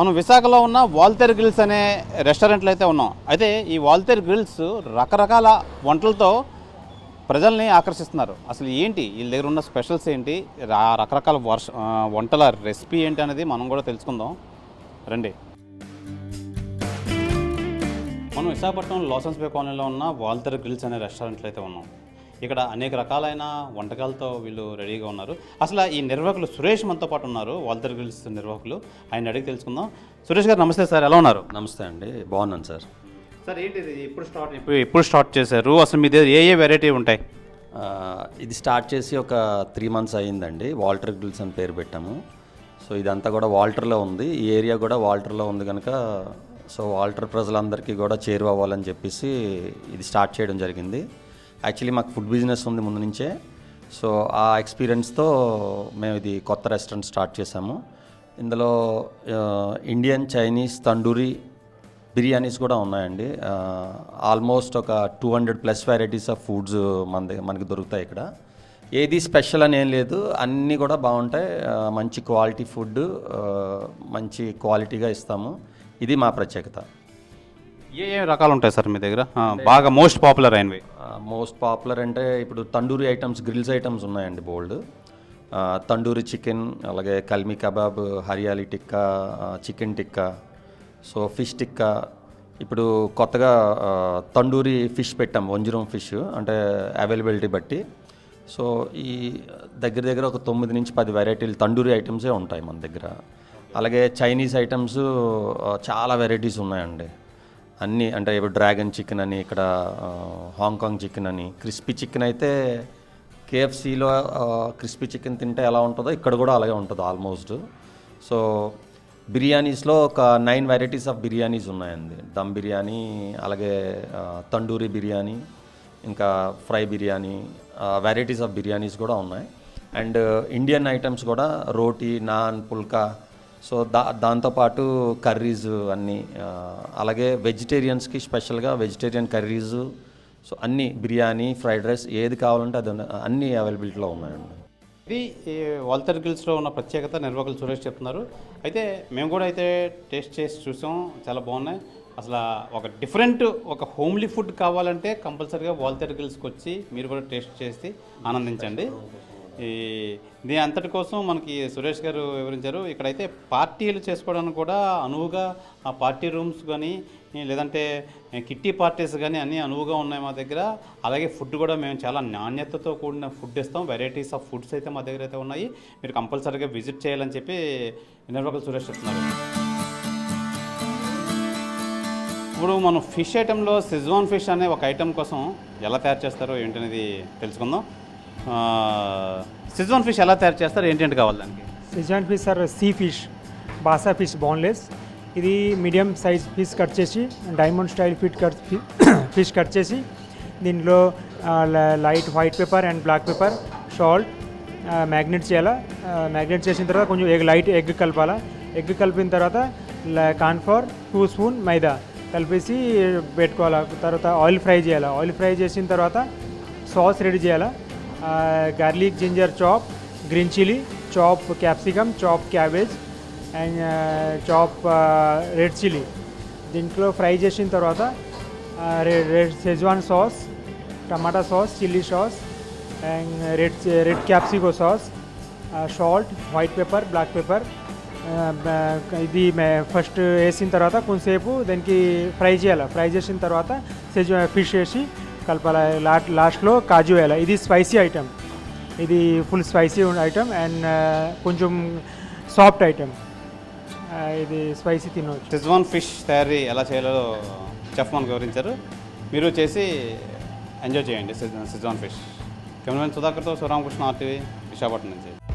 మనం విశాఖలో ఉన్న వాల్తేర్ గ్రిల్స్ అనే రెస్టారెంట్లో అయితే ఉన్నాం. అయితే ఈ వాల్తేర్ గ్రిల్స్ రకరకాల వంటలతో ప్రజల్ని ఆకర్షిస్తున్నారు. అసలు ఏంటి? వీళ్ళ దగ్గర ఉన్న స్పెషల్స్ ఏంటి? రా- రకరకాల వర్ష వంటల రెసిపీ ఏంటి అనేది మనం కూడా తెలుసుకుందాం. రండి. మనం విశాఖపట్నం లాసన్స్ బే కాలనీలో ఉన్న వాల్తేర్ గ్రిల్స్ అనే రెస్టారెంట్లో అయితే ఉన్నాం. ఇక్కడ అనేక రకాలైన వంటకాలతో వీళ్ళు రెడీగా ఉన్నారు. అసలు ఈ నిర్వాహకులు సురేష్ మనతో పాటు ఉన్నారు. వాల్తర్ గ్రిల్స్ నిర్వాహకులు. ఆయన అడిగి తెలుసుకుందాం. సురేష్ గారు నమస్తే సార్. ఎలా ఉన్నారు? నమస్తే అండి. బాగున్నాను సార్. సార్ ఏంటి ఇది ఎప్పుడు స్టార్ట్ ఇప్పుడు ఎప్పుడు స్టార్ట్ చేశారు? అసలు మీ దగ్గర ఏ ఏ వెరైటీ ఉంటాయి? ఇది స్టార్ట్ చేసి ఒక త్రీ మంత్స్ అయ్యిందండి. వాల్టర్ గ్రిల్స్ అని పేరు పెట్టాము. సో ఇదంతా కూడా వాల్టర్లో ఉంది. ఈ ఏరియా కూడా వాల్టర్లో ఉంది కనుక సో వాల్టర్ ప్రజలందరికీ కూడా చేరువ అవ్వాలని చెప్పేసి ఇది స్టార్ట్ చేయడం జరిగింది. యాక్చువల్లీ మాకు ఫుడ్ బిజినెస్ ఉంది ముందు నుంచే. సో ఆ ఎక్స్పీరియన్స్తో మేము ఇది కొత్త రెస్టారెంట్ స్టార్ట్ చేసాము ఇందులో ఇండియన్ చైనీస్ తండూరి బిర్యానీస్ కూడా ఉన్నాయండి. ఆల్మోస్ట్ ఒక two hundred plus varieties of foods మన మనకి దొరుకుతాయి ఇక్కడ. ఏది స్పెషల్ అని ఏం లేదు. అన్నీ కూడా బాగుంటాయి. మంచి క్వాలిటీ ఫుడ్ మంచి క్వాలిటీగా ఇస్తాము. ఇది మా ప్రత్యేకత. ఏ ఏ రకాలు ఉంటాయి సార్ మీ దగ్గర? బాగా మోస్ట్ పాపులర్ అయినవి. మోస్ట్ పాపులర్ అంటే ఇప్పుడు తండూరి ఐటమ్స్ గ్రిల్స్ ఐటమ్స్ ఉన్నాయండి బోల్డ్ తండూరి చికెన్ అలాగే kalmi kebab hariyali tikka chicken tikka so fish tikka. ఇప్పుడు కొత్తగా తండూరి ఫిష్ పెట్టాం వంజరం ఫిష్ అంటే అవైలబిలిటీ బట్టి. సో ఈ దగ్గర దగ్గర ఒక తొమ్మిది నుంచి పది వెరైటీలు తండూరి ఐటమ్సే ఉంటాయి మన దగ్గర. అలాగే చైనీస్ ఐటమ్స్ చాలా వెరైటీస్ ఉన్నాయండి. అన్నీ అంటే ఇప్పుడు డ్రాగన్ చికెన్ అని ఇక్కడ హాంకాంగ్ చికెన్ అని క్రిస్పీ చికెన్ అయితే కేఎఫ్సీలో క్రిస్పీ చికెన్ తింటే ఎలా ఉంటుందో ఇక్కడ కూడా అలాగే ఉంటుంది ఆల్మోస్ట్. సో బిర్యానీస్లో ఒక నైన్ వెరైటీస్ ఆఫ్ బిర్యానీస్ ఉన్నాయండి. దమ్ బిర్యానీ అలాగే తండూరి బిర్యానీ ఇంకా fry biryani varieties of biryanis కూడా ఉన్నాయి. అండ్ ఇండియన్ ఐటమ్స్ కూడా రోటీ నాన్ పుల్కా సో దా దాంతోపాటు కర్రీస్ అన్నీ అలాగే వెజిటేరియన్స్కి స్పెషల్గా వెజిటేరియన్ కర్రీస్ సో అన్నీ బిర్యానీ ఫ్రైడ్ రైస్ ఏది కావాలంటే అది అన్నీ అవైలబిలిటీలో ఉన్నాయండి. ఇది వాల్తర్ గిల్స్లో ఉన్న ప్రత్యేకత నిర్వాహకులు సురేష్ చెప్తున్నారు. అయితే మేము కూడా అయితే టేస్ట్ చేసి చూసాం చాలా బాగున్నాయి. అసలు ఒక డిఫరెంట్ ఒక హోమ్లీ ఫుడ్ కావాలంటే కంపల్సరీగా వాల్తర్ గిల్స్కి వచ్చి మీరు కూడా టేస్ట్ చేసి ఆనందించండి. ఈ దీని అంతటి కోసం మనకి సురేష్ గారు వివరించారు. ఇక్కడైతే పార్టీలు చేసుకోవడానికి కూడా అనువుగా ఆ పార్టీ రూమ్స్ కానీ లేదంటే కిట్టి పార్టీస్ కానీ అన్నీ అనువుగా ఉన్నాయి మా దగ్గర. అలాగే ఫుడ్ కూడా మేము చాలా నాణ్యతతో కూడిన ఫుడ్ ఇస్తాం. వెరైటీస్ ఆఫ్ ఫుడ్స్ అయితే మా దగ్గర అయితే ఉన్నాయి. మీరు కంపల్సరీగా విజిట్ చేయాలని చెప్పి నిర్వాహకులు సురేష్ చెప్తున్నారు. ఇప్పుడు మనం ఫిష్ ఐటెంలో సిజ్వాన్ ఫిష్ అనే ఒక ఐటెం కోసం ఎలా తయారు చేస్తారో ఏంటనేది తెలుసుకుందాం. సిజ్వాన్ ఫిష్ ఎలా తయారు చేస్తారు? ఏంటంటే కావాలి దానికి? Schezwan fish sir sea fish basa fish boneless ఇది మీడియం సైజ్ ఫిష్ కట్ చేసి diamond style fit cut fish cut చేసి దీనిలో light white pepper and black pepper salt marinate చేయాలా? మ్యాగ్నెట్ చేసిన తర్వాత కొంచెం ఎగ్ లైట్ ఎగ్ కలపాలా? ఎగ్ కలిపిన తర్వాత కార్న్ఫ్లవర్ టూ స్పూన్ మైదా కలిపేసి పెట్టుకోవాలా? తర్వాత ఆయిల్ ఫ్రై చేయాలా? ఆయిల్ ఫ్రై చేసిన తర్వాత సాస్ రెడీ చేయాలా? Garlic ginger chop green chilli chop capsicum chop cabbage and chop red chilli దీంట్లో ఫ్రై చేసిన తర్వాత red red schezwan sauce tomato sauce chilli sauce and red red capsico sauce salt white pepper black pepper ఇది first వేసిన తర్వాత కొంతసేపు దానికి fry చేయాలి. Fry చేసిన తర్వాత సెజ్ ఫిష్ వేసి కలపాలి లాస్ట్ లాస్ట్లో కాజు వేయాలి ఇది స్పైసీ ఐటెం. ఇది ఫుల్ స్పైసీ ఐటెం అండ్ కొంచెం సాఫ్ట్ ఐటెం. ఇది స్పైసీ తినవచ్చు సిజ్వాన్ ఫిష్ తయారీ ఎలా చేయాలో చెఫ్ మనకు వివరించారు. మీరు చేసి ఎంజాయ్ చేయండి. సిజ్- సిజ్వాన్ ఫిష్ కెమెరామెన్ సుధాకర్తో శివరామకృష్ణ ఆర్టీవీ విశాఖపట్నం నుంచి.